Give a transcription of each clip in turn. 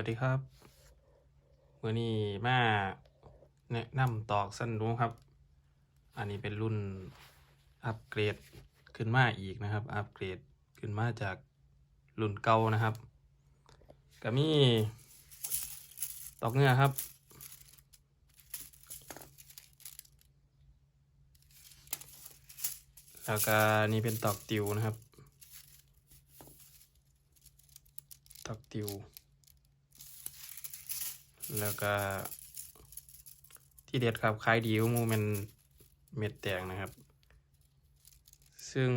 วัสดีครับวันนี้มาแนะนำตอกสั้นรู้ครับ อันนี้เป็นรุ่นอัปเกรดขึ้นมาอีกนะครับ อัปเกรดขึ้นมาจากรุ่นเก่านะครับก็มีตอกเนื้อครับ แล้วก็นี่เป็นตอกติวนะครับ ตอกติว แล้วก็ ที่เด็ดครับขายดีก็มูเป็นเม็ดแตงนะครับ ซึ่ง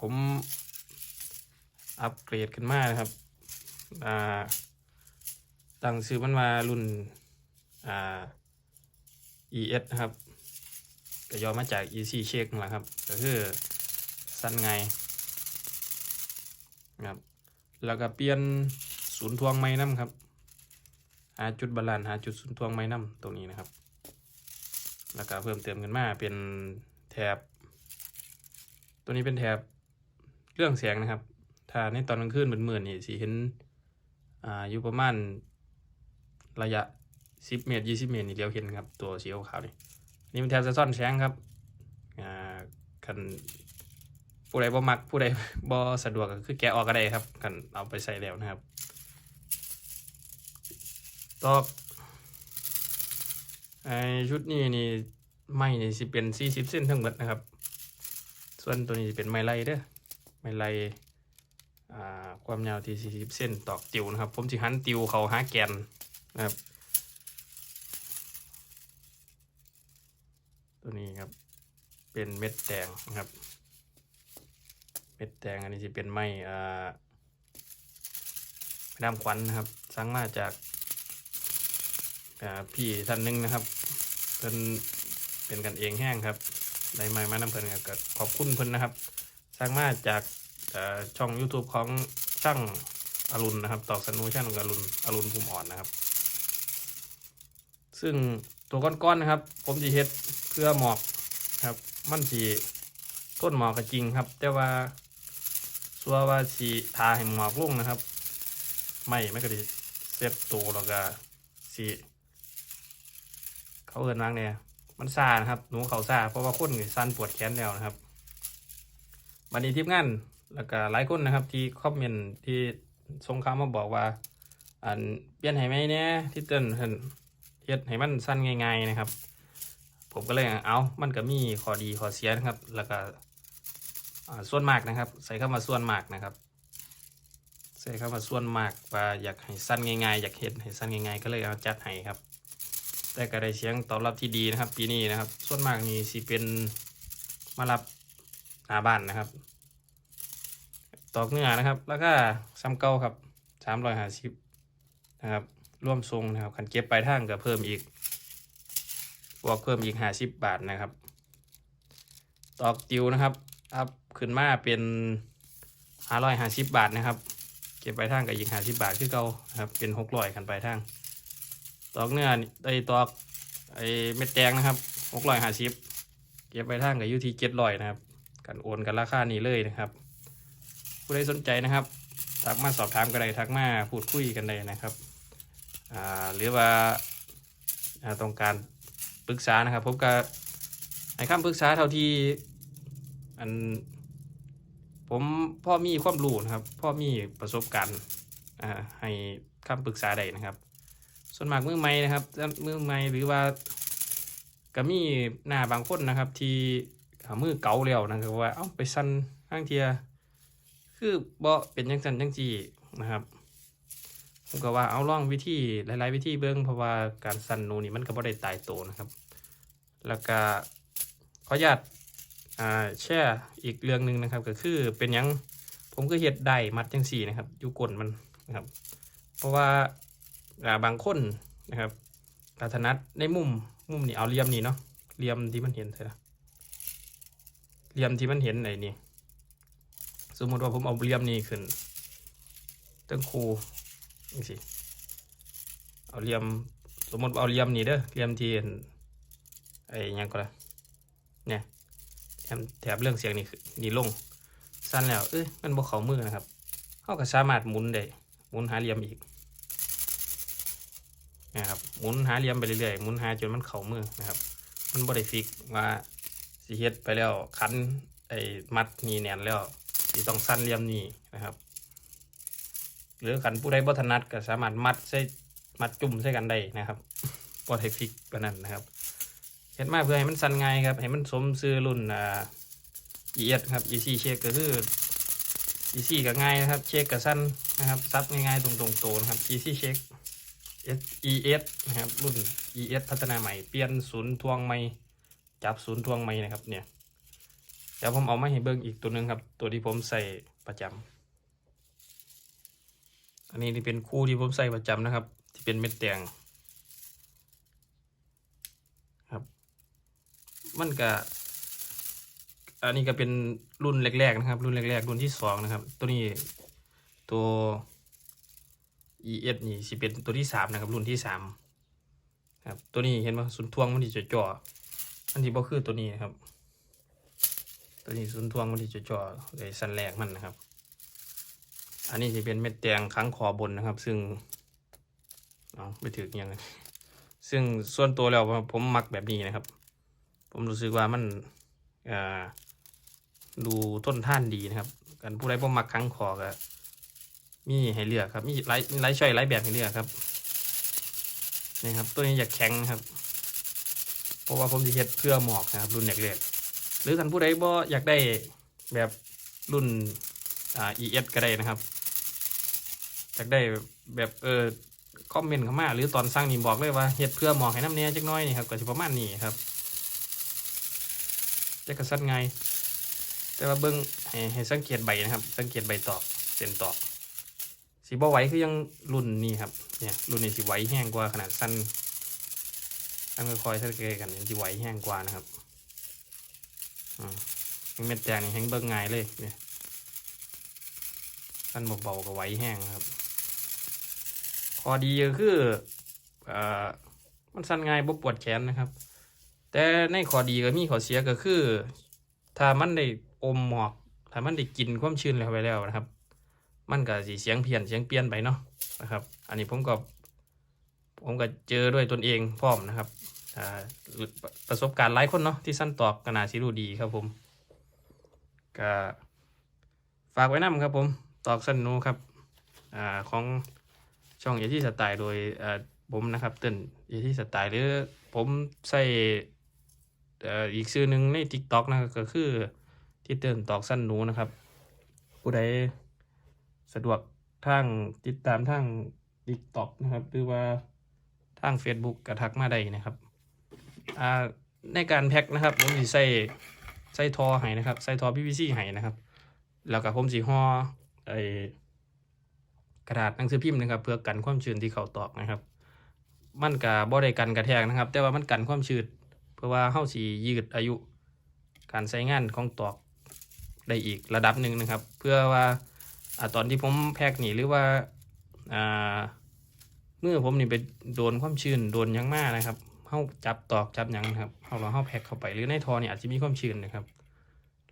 ผมอัปเกรดขึ้นมากนะครับอ่าตั้งซื้อมันมารุ่นอ่า ES นะครับก็ย่อมาจาก EC Check นั่นแหละครับ ก็คือสั้นไงนะครับ แล้วก็เปลี่ยนศูนย์ทวงไม้น้ำครับ หาจุดบาลานซ์หาจุดศูนย์ทวงไม้น้ำตรงนี้นะครับ แล้วก็เพิ่มเติมกันมาเป็นแถบ ตัวนี้เป็นแถบเรื่องแสงนะครับ ถ้าในตอนกลางคืนเหมือนๆนี่สิเห็นอ่าอยู่ประมาณระยะ 10 เมตร 20 เมตรนี่เดียวเห็นครับ ตัวสีขาวนี่นี่เป็นแถบสะซ่อนแสงครับอ่าคันผู้ใดบ่มักผู้ใดบ่สะดวกก็คือแกะออกก็ได้ครับกันเอาไปใส่แล้วนะครับ ตอกไอชุดนี้นี่ไม้นี่สิเป็น40เส้นทั้งหมดนะครับ ส่วนตัวนี้สิเป็นไม้ไล่เด้อไม้ไล่ความยาวที่ 40 เส้นตอกติวนะครับ ผมสิหันติวเขาหาแกนนะครับ ตัวนี้ครับ เป็นเม็ดแดงนะครับ เม็ดแดงอันนี้จะเป็นไม้อ่าแม่น้ำขวัญนะครับสั่งมาจาก พี่ท่านหนึงนะครับเพิ่นเป็นกันเองแห้งครับได้ไม้มาน้ำเพิ่นครับก็ขอบคุณเพิ่นนะครับสั่งมาจากช่อง YouTube ของช่างอรุณนะครับ ตอกสนูช่างอรุณอรุณภูมิอ่อนนะครับ ซึ่งตัวก้อนๆนะครับ ผมจะเฮ็ดเพื่อหมอกครับ มันสีต้นหมอกก็จริงครับ แต่ว่าสัวว่าสีทาให้หมอกลุ่งนะครับ ไม่ไม่ก็ไดีเซตตัวแล้วก็สี เขาเอินวางเนี่ยมันซานะครับหนูเขาซาเพราะว่าคนนี่สั้นปวดแขนแล้วนะครับวันนี้ทีมงานแล้วก็หลายคนนะครับ ที่คอมเมนต์ที่ส่งคำมาบอกว่าอันเปลี่ยนให้ไหมเนี่ยที่เต้นเห็นเฮ็ดให้มันสั้นง่าย ๆนะครับ ผมก็เลยเอามันก็มีข้อดีข้อเสียนะครับ แล้วก็ส่วนมากนะครับ ใส่เข้ามาส่วนมากนะครับ ใส่เข้ามาส่วนมากว่าอยากให้สั้นง่ายๆ อยากเห็นให้สั้นง่ายๆ ก็เลยเอาจัดให้ครับ แต่ก็ได้เสียงตอบรับที่ดีนะครับ ปีนี้นะครับ ส่วนมากนี่สิเป็นมารับหน้าบ้านนะครับ ตอกเนื้อนะครับ แล้วก็ซ้ำเก้าครับสามร้อยห้าสิบนะครับร่วมทรงนะครับคันเก็บปลายทางก็เพิ่มอีกบวกเพิ่มอีกห้าสิบบาทนะครับ ตอกติวนะครับอัพขึ้นมาเป็นห้าร้อยห้าสิบบาทนะครับ เก็บไปทางกับอีกห้าสิบบาทคือเก่านะครับเป็นหกร้อยกันไปทาง ตอกเนื้อไอ้ตอกไอเม็ดแดงนะครับหกร้อยห้าสิบเก็บไปทางกับยูทีเจ็ดร้อยนะครับกันโอนกันราคานี้เลยนะครับ ผู้ใดสนใจนะครับทักมาสอบถามกันได้ทักมาพูดคุยกันได้นะครับอ่าหรือว่าต้องการปรึกษานะครับผมก็ให้คำปรึกษาเท่าที่อันผมพ่อมีความรู้นะครับพ่อมีประสบการณ์อ่าให้คำปรึกษาได้นะครับ ส่วนมากมือใหม่นะครับมือใหม่หรือว่าก็มีหน้าบางคนนะครับ ที่มือเก่าแล้วนะครับว่าเอ้าไปสั้นห้างเทีย คือบ่เป็นยังสั้นยังจีนะครับผมก็ว่าเอาล่องวิธีหลาย ๆ วิธีเบิ้องเพราะว่าการสั่นนูนี่มันก็บ่ได้ตายโตนะครับ แล้วก็ขออนุญาตแช่อีกเรื่องหนึ่งนะครับ ก็คือเป็นยังผมก็เฮ็ดได้มัดจังสี่นะครับอยู่ก้นมันนะครับ เพราะว่า บางคนนะครับกาถนัดในมุมมุมนี่เอาเหลี่ยมนี่เนาะเหลี่ยมที่มันเห็นใช่ไหมเหลี่ยมที่มันเห็นไหนนี่สมมติว่าผมเอาเหลี่ยมนี้ขึ้นตั้งคูนี่สิเอาเหลี่ยมสมมติเอาเหลี่ยมนี่เด้อเหลี่ยมที่อันไอ้ยังก็ละเนี่ยแถบแถบเรื่องเสียงนี่คือนี่ลงสั้นแล้วเอ้ยมันบ่เข้ามือนะครับเขาก็สามารถหมุนได้หมุนหาเหลี่ยมอีก นะครับหมุนหาเหลี่ยมไปเรื่อยๆหมุนหาจนมันเข่ามือนะครับ มันบ่ได้ฟิกว่าสิเฮ็ดไปแล้วคันไอ้มัดนี่แน่นแล้วสิต้องสั้นเหลี่ยมนี่นะครับ หรือขันผู้ใดบ่ถนัดก็สามารถมัดใส่มัดจุ่มใส่กันได้นะครับบ่ได้ฟิกปานนั้นนะครับเฮ็ดมาเพื่อให้มันสั้นง่ายครับให้มันสมชื่อรุ่นอ่า ES ครับ EC เช็คก็คือ EC ก็ง่ายนะครับ เช็คก็สั้นนะครับซับง่ายๆตรงๆโตนะครับ EC เช็ค ES นะครับรุ่น ES พัฒนาใหม่เปลี่ยนศูนย์ทวงใหม่จับศูนย์ทวงใหม่นะครับเนี่ยเดี๋ยวผมเอามาให้เบิ่งอีกตัวหนึ่งครับ ตัวที่ผมใส่ประจำอันนี้ที่เป็นคู่ที่ผมใส่ประจำนะครับ ที่เป็นเม็ดแดงครับ มันก็อันนี้ก็เป็นรุ่นแรกๆนะครับ รุ่นแรกๆรุ่นที่สองนะครับ ตัวนี้ตัว ES นี่สิเป็นตัวที่สามนะครับ รุ่นที่สามครับตัวนี้เห็นไหมศูนทวงมันที่จ่ออันที่บ่คือตัวนี้นะครับ ตัวนี้ศูนทวงมันที่จ่อเลยสันแรกมันนะครับ อันนี้จะเป็นเม็ดแดงค้างคอบนนะครับ ซึ่งเอาไปถือยังไงซึ่งส่วนตัวแล้วผมมักแบบนี้นะครับ ผมรู้สึกว่ามันดูต้นท่านดีนะครับ กันผู้ใดบ่มักค้างคอก็ มีให้เลือกครับ มีหลายหลายช่อยหลายแบบให้เลือกครับนี่ครับ ตัวนี้อยากแข็งครับ เพราะว่าผมจะเฮ็ดเพื่อหมอกนะครับ รุ่นเล็กๆหรือท่านผู้ใดบ่อยากได้แบบรุ่นอ่า ES ก็ได้นะครับอยากได้แบบเออคอมเมนต์เข้ามาหรือตอนสร้างนี่บอกเลยว่าเฮ็ดเพื่อหมอกให้น้ำเนี้ยจักน้อยนี่ครับก็จะประมาณนี้ครับจะกระสัดไงแต่ว่าเบิ้งให้ให้สังเกตใบนะครับ สังเกตใบตอกเส้นตอก สีบ่ไหวคือยังรุ่นนี้ครับเนี่ยรุ่นนี้สีไหวแห้งกว่าขนาดสั้นตั้งค่อยๆสังเกกันเนี่ยสีไหวแห้งกว่านะครับอืมเม็ดแดงนี่แห้งเบิ่งง่ายเลยเนี่ยสั้นเบาๆกับไหวแห้งครับข้อดีก็คืออ่อมันสั้นง่ายบ่ปวดแขนนะครับ แต่ในข้อดีก็มีข้อเสียก็คือ ถ้ามันได้อมหมอกถ้ามันได้กินความชื้นเข้าไปแล้วนะครับ มันก็สีเสียงเพี้ยนเสียงเปลี่ยนไปเนาะนะครับ อันนี้ผมก็ผมก็เจอด้วยตนเองพร้อมนะครับประสบการณ์หลายคนเนาะที่สั้นตอบกนาสิรูดีครับผมก็ฝากไว้นำครับผมตอกสั้นหนูครับอของช่องเอที่สไตล์โดยผมนะครับเต้นเอที่สไตล์หรือผมใส่อีกชื่อหนึ่งใน TikTok นะก็คือที่เต้นตอกสั้นหนูนะครับผู้ใด สะดวกทางติดตามทาง TikTok นะครับหรือว่าทาง Facebook กระทักมาได้นะครับอ่าในการแพ็คนะครับผมสิใส่ใส่ทอให้นะครับใส่ทอ PVC ให้นะครับ แล้วก็ผมสิห่อไอกระดาษหนังสือพิมพ์นะครับ เพื่อกันความชื้นที่เขาตอกนะครับ มันกับบ่ได้กันกระแทกนะครับ แต่ว่ามันกันความชื้นเพื่อว่าเฮาสิยืดอายุ การใช้งานของตอกได้อีกระดับหนึ่งนะครับ เพื่อว่า อตอนที่ผมแพ็กนี่หรือว่าเมื่อผมนี่ไปโดนความชื้นโดนยังมากนะครับเข้าจับตอกจับยังครับเข้าเราเข้าแพ็กเข้าไปหรือในทอนี่อาจจะมีความชื้นนะครับ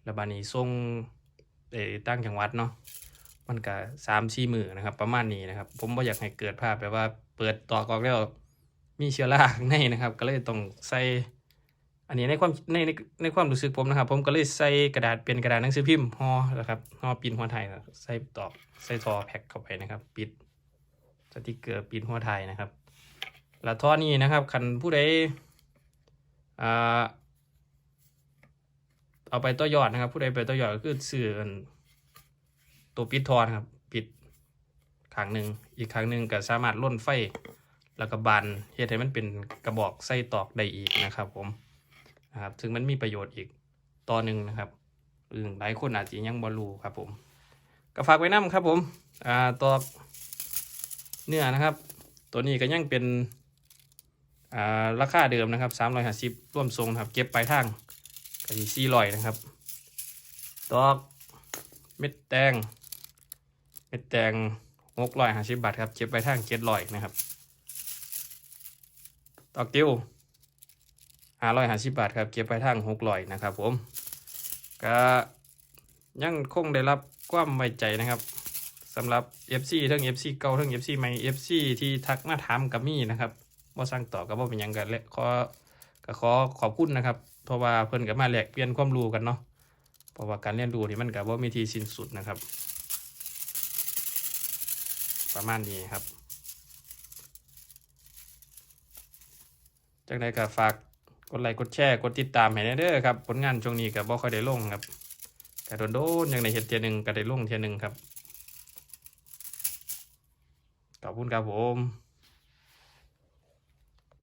แล้วบานี้ส่งเอตั้งจังหวัดเนาะมันก็สามสี่มือนะครับ ประมาณนี้นะครับ ผมไม่อยากให้เกิดภาพแบบว่าเปิดตอกออกแล้วมีเชื้อราข้างในนะครับ ก็เลยต้องใส่ อันนี้ในความในในในความรู้สึกผมนะครับ ผมก็เลยใส่กระดาษเป็นกระดาษหนังสือพิมพ์ห่อนะครับห่อปินหัวไทยนะใส่ตอกใส่ทอแพ็คเข้าไปนะครับ ปิดสติกเกอร์ปินหัวไทยนะครับแล้วท่อนี้นะครับคันผู้ใดเอาไปต่อยอดนะครับ ผู้ใดไปต่อยอดก็คือซื้อตัวปิดทอนะครับ ปิดขางหนึ่งอีกขางหนึ่งก็สามารถล่นไฟ แล้วก็บันเฮ็ดให้มันเป็นกระบอกใส่ตอกได้อีกนะครับผม นะครับซึ่งมันมีประโยชน์อีกต่อหนึ่งนะครับซึ่งหลายคนอาจจะยังบอรู้ครับผมก็ฝากไว้น้ำครับผมอ่าตัวเนื้อนะครับ ตัวนี้ก็ยังเป็นอ่าราคาเดิมนะครับสามร้อยห้าสิบร่วมทรงครับ เก็บปลายทางกะทิสี่ร้อยนะครับ ตอกเม็ดแตงเม็ดแตงหกร้อยห้าสิบบาทครับเก็บปลายทางเจ็ดร้อยนะครับ ตอกติ้ว ห้าร้อยห้าสิบบาทครับเก็บไปทางหกร้อยนะครับผมก็ยังคงได้รับความไว้ใจนะครับสำหรับ FC ทั้ง FC เก่าทั้ง FC ใหม่ FC ที่ทักมาถามกับมี่นะครับบ่สั่งต่อก็บ่เป็นยังกันและขอก็ขอขอบคุณนะครับ เพราะว่าเพิ่นก็มาแลกเปลี่ยนความรู้กันเนาะเพราะว่าการเรียนรู้นี่มันก็บ่มีทีสิ้นสุดนะครับ ประมาณนี้ครับจากนั้นก็ฝาก กดไลค์กดแชร์กดติดตามให้แน่เด้อครับผลงานช่วงนี้ก็บ่ค่อยได้ลงครับก็โดนๆอย่างในเห็ดเทียหนึ่งก็ได้ลงเทียหนึ่งครับขอบคุณครับผม